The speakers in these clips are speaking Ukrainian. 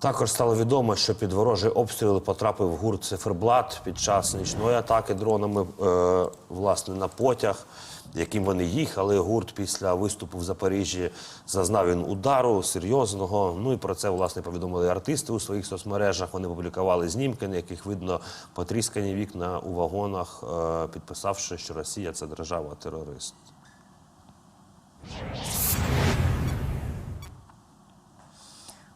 Також стало відомо, що під ворожий обстріл потрапив гурт циферблат під час нічної атаки дронами е, власне на потяг, яким вони їхали. Гурт після виступу в Запоріжжі зазнав він удару серйозного. Ну і про це власне повідомили артисти у своїх соцмережах. Вони публікували знімки, на яких видно потріскані вікна у вагонах, е, підписавши, що Росія це держава-терорист.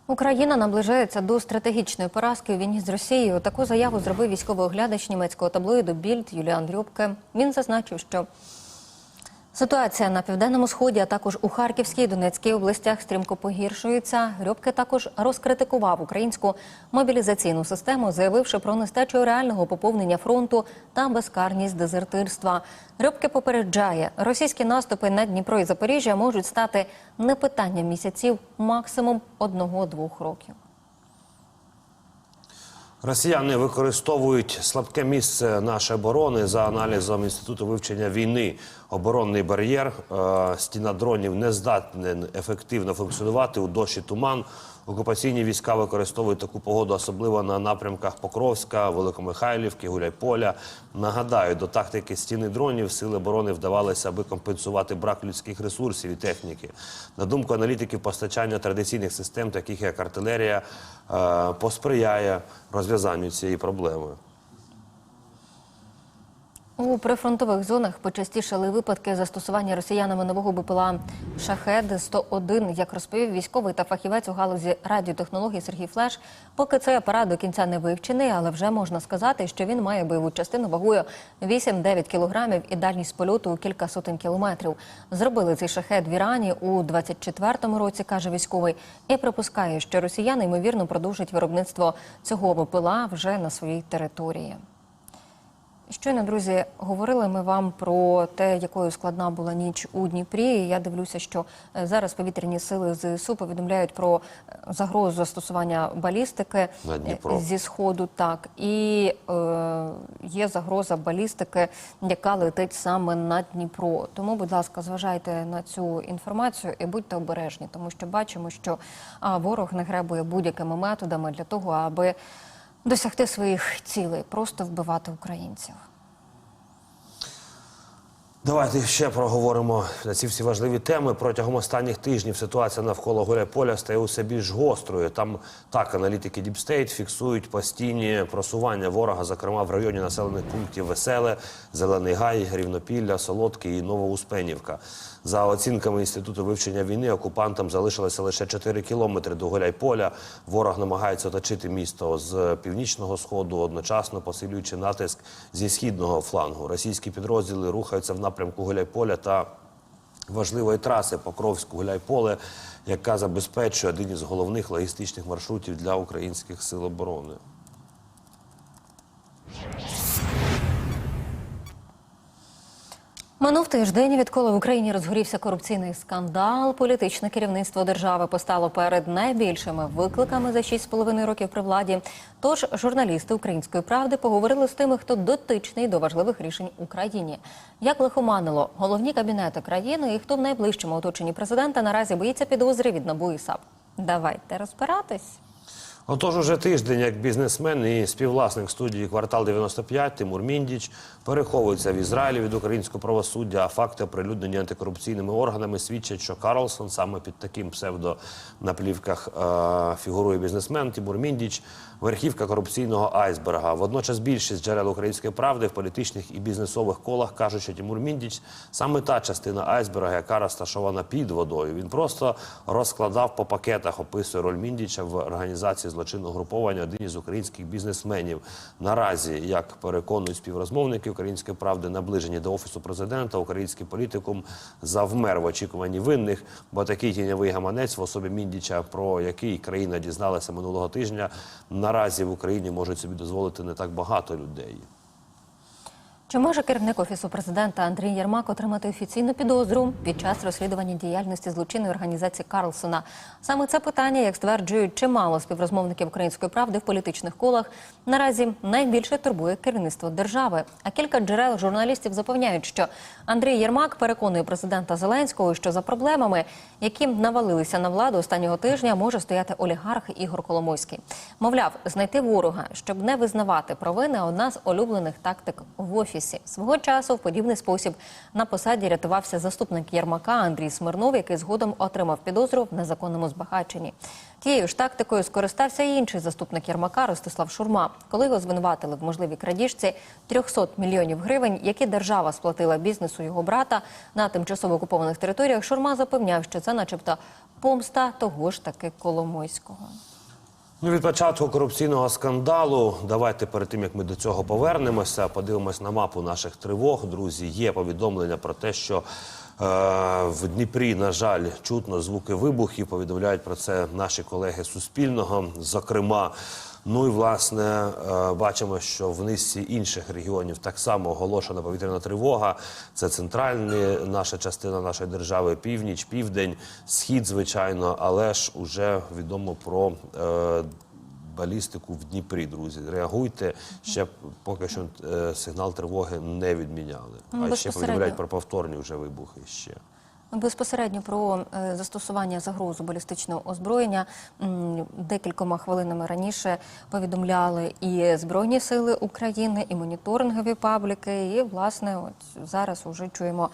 Україна наближається до стратегічної поразки у війні з Росією. Таку заяву зробив військовий оглядач німецького таблоїду Більд Юліан Любке. Він зазначив, що ситуація на південному сході, а також у Харківській Донецькій областях стрімко погіршується. Рьобке також розкритикував українську мобілізаційну систему, заявивши про нестачу реального поповнення фронту та безкарність дезертирства. Рьобке попереджає, російські наступи на Дніпро і Запоріжжя можуть стати не питанням місяців, максимум одного-двох років. Росіяни використовують слабке місце нашої оборони за аналізом інституту вивчення війни. Оборонний бар'єр, е, стіна дронів не здатна ефективно функціонувати у дощі туман. Окупаційні війська використовують таку погоду, особливо на напрямках Покровська, Великомихайлівки, Гуляйполя. Нагадаю, до тактики стіни дронів сили оборони вдавалися, аби компенсувати брак людських ресурсів і техніки. На думку аналітиків, постачання традиційних систем, таких як артилерія, е, посприяє розв'язанню цієї проблеми. У прифронтових зонах почастішали випадки застосування росіянами нового БПЛА «Шахед-101», як розповів військовий та фахівець у галузі радіотехнологій Сергій Флеш. Поки цей апарат до кінця не вивчений, але вже можна сказати, що він має бойову частину вагою 8-9 кілограмів і дальність польоту у кілька сотень кілометрів. Зробили цей шахет в Ірані у 24-му році, каже військовий, і припускає, що росіяни ймовірно продовжать виробництво цього БПЛА вже на своїй території. Щойно, друзі, говорили ми вам про те, якою складна була ніч у Дніпрі. Я дивлюся, що е, зараз повітряні сили ЗСУ повідомляють про е, загрозу застосування балістики На Дніпро. е, зі сходу. Так і е, є загроза балістики, яка летить саме на Дніпро. Тому, будь ласка, зважайте на цю інформацію і будьте обережні, тому що бачимо, що ворог не гребує будь-якими методами для того, аби досягти своїх цілей, просто вбивати українців. Давайте ще проговоримо на ці всі важливі теми. Протягом останніх тижнів ситуація навколо Гуляйполя стає усе більш гострою. Там так аналітики State фіксують постійні просування ворога, зокрема в районі населених пунктів Веселе, Зелений Гай, Рівнопілля, Солодкий і Новоуспенівка. За оцінками інституту вивчення війни, окупантам залишилося лише 4 кілометри до Гуляйполя. Ворог намагається оточити місто з північного сходу, одночасно посилюючи натиск зі східного флангу. Російські підрозділи рухаються в напрямку Гуляйполя та важливої траси Покровськ-Гуляйполе, яка забезпечує один із головних логістичних маршрутів для українських сил оборони. Минув тиждень, відколи в Україні розгорівся корупційний скандал. Політичне керівництво держави постало перед найбільшими викликами за 6,5 років при владі. Тож журналісти української правди поговорили з тими, хто дотичний до важливих рішень Україні. Як лихоманило головні кабінети країни і хто в найближчому оточенні президента наразі боїться підозри від НАБУ і САП. Давайте розбиратись. Отож, уже тиждень, як бізнесмен і співвласник студії Квартал 95 Тимур Міндіч переховується в Ізраїлі від українського правосуддя. А факти, оприлюднені антикорупційними органами, свідчать, що Карлсон саме під таким псевдо на плівках е, фігурує бізнесмен Тимур Міндіч, верхівка корупційного айсберга. Водночас більшість джерел української правди в політичних і бізнесових колах кажуть, що Тимур Міндіч саме та частина айсберга, яка розташована під водою. Він просто розкладав по пакетах, описує роль Міндіча в організації злочинного груповання один із українських бізнесменів. Наразі, як переконують співрозмовники української правди, наближені до офісу президента, український політикум завмер в очікуванні винних, бо такий тіньовий гаманець в особі Міндіча, про який країна дізналася минулого тижня, наразі в Україні можуть собі дозволити не так багато людей. Чи може керівник офісу президента Андрій Єрмак отримати офіційну підозру під час розслідування діяльності злочинної організації Карлсона? Саме це питання, як стверджують чимало співрозмовників української правди в політичних колах, наразі найбільше турбує керівництво держави. А кілька джерел журналістів запевняють, що Андрій Єрмак переконує президента Зеленського, що за проблемами, які навалилися на владу останнього тижня, може стояти олігарх Ігор Коломойський. Мовляв, знайти ворога, щоб не визнавати провини, одна з улюблених тактик в офісі. Свого часу в подібний спосіб на посаді рятувався заступник Єрмака Андрій Смирнов, який згодом отримав підозру в незаконному збагаченні. Тією ж тактикою скористався і інший заступник Єрмака Ростислав Шурма, коли його звинуватили в можливій крадіжці 300 мільйонів гривень, які держава сплатила бізнесу його брата на тимчасово окупованих територіях. Шурма запевняв, що це, начебто, помста того ж таки Коломойського. Ну, від початку корупційного скандалу, давайте перед тим як ми до цього повернемося, подивимось на мапу наших тривог. Друзі, є повідомлення про те, що е, в Дніпрі, на жаль, чутно звуки вибухів. Повідомляють про це наші колеги Суспільного. Зокрема, ну і власне е, бачимо, що в низці інших регіонів так само оголошена повітряна тривога. Це центральна наша частина нашої держави, північ, південь, схід, звичайно, але ж уже відомо про. Е, балістику в Дніпрі, друзі. Реагуйте. Ще поки що е, сигнал тривоги не відміняли. А ще повідомляють про повторні вже вибухи. Ще Безпосередньо про е, застосування загрозу балістичного озброєння декількома хвилинами раніше повідомляли і Збройні сили України, і моніторингові пабліки. І власне, от зараз вже чуємо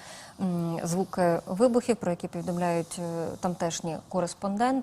звуки вибухів, про які повідомляють е, тамтешні кореспонденти.